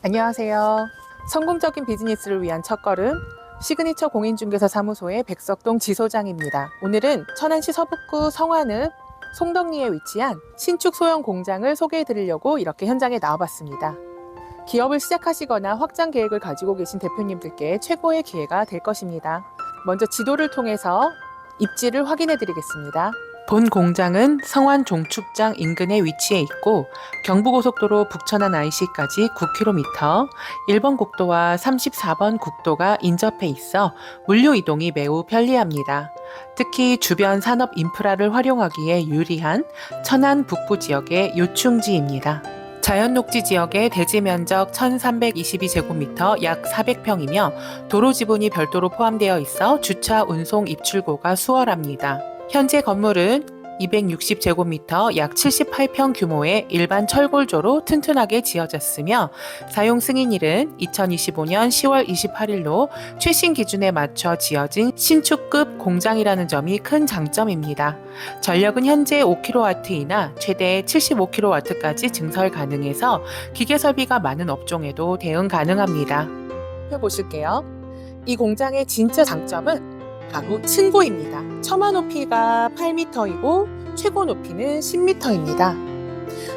안녕하세요. 성공적인 비즈니스를 위한 첫걸음 시그니처 공인중개사 사무소의 백석동 지소장입니다. 오늘은 천안시 서북구 성화읍 송덕리에 위치한 신축 소형 공장을 소개해 드리려고 이렇게 현장에 나와봤습니다. 기업을 시작하시거나 확장 계획을 가지고 계신 대표님들께 최고의 기회가 될 것입니다. 먼저 지도를 통해서 입지를 확인해 드리겠습니다. 본 공장은 성완 종축장 인근에 위치해 있고 경부고속도로 북천안 IC까지 9km, 1번 국도와 34번 국도가 인접해 있어 물류 이동이 매우 편리합니다. 특히 주변 산업 인프라를 활용하기에 유리한 천안 북부 지역의 요충지입니다. 자연 녹지 지역의 대지 면적 1322제곱미터 약 400평이며 도로 지분이 별도로 포함되어 있어 주차 운송 입출고가 수월합니다. 현재 건물은 260제곱미터 약 78평 규모의 일반 철골조로 튼튼하게 지어졌으며 사용 승인일은 2025년 10월 28일로 최신 기준에 맞춰 지어진 신축급 공장이라는 점이 큰 장점입니다. 전력은 현재 5kW이나 최대 75kW까지 증설 가능해서 기계 설비가 많은 업종에도 대응 가능합니다. 살펴보실게요. 이 공장의 진짜 장점은 바로 층고입니다. 처마 높이가 8m이고 최고 높이는 10m입니다.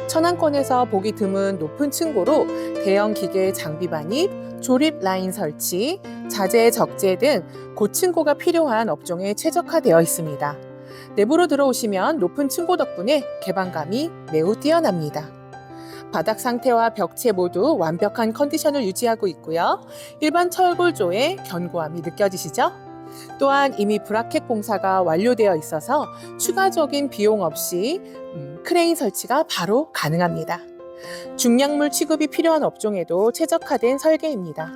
천안권에서 보기 드문 높은 층고로 대형 기계 장비 반입, 조립 라인 설치, 자재 적재 등 고층고가 필요한 업종에 최적화되어 있습니다. 내부로 들어오시면 높은 층고 덕분에 개방감이 매우 뛰어납니다. 바닥 상태와 벽체 모두 완벽한 컨디션을 유지하고 있고요. 일반 철골조의 견고함이 느껴지시죠? 또한 이미 브라켓 공사가 완료되어 있어서 추가적인 비용 없이 음, 크레인 설치가 바로 가능합니다. 중량물 취급이 필요한 업종에도 최적화된 설계입니다.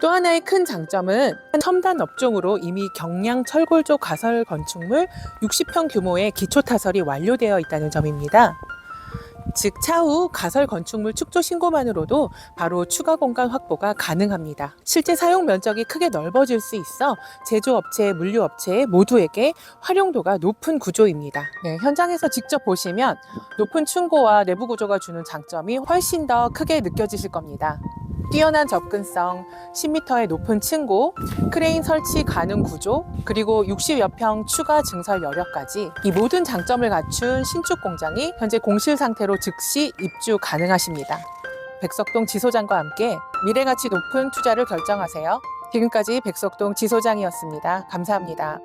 또 하나의 큰 장점은 첨단 업종으로 이미 경량 철골조 가설 건축물 60평 규모의 기초 타설이 완료되어 있다는 점입니다. 즉 차후 가설 건축물 축조 신고만으로도 바로 추가 공간 확보가 가능합니다. 실제 사용 면적이 크게 넓어질 수 있어 제조업체, 물류업체 모두에게 활용도가 높은 구조입니다. 네, 현장에서 직접 보시면 높은 층고와 내부 구조가 주는 장점이 훨씬 더 크게 느껴지실 겁니다. 뛰어난 접근성, 10m의 높은 층고, 크레인 설치 가능 구조, 그리고 60여 평 추가 증설 여력까지 이 모든 장점을 갖춘 신축 공장이 현재 공실 상태로 즉시 입주 가능하십니다. 백석동 지소장과 함께 미래가치 높은 투자를 결정하세요. 지금까지 백석동 지소장이었습니다. 감사합니다.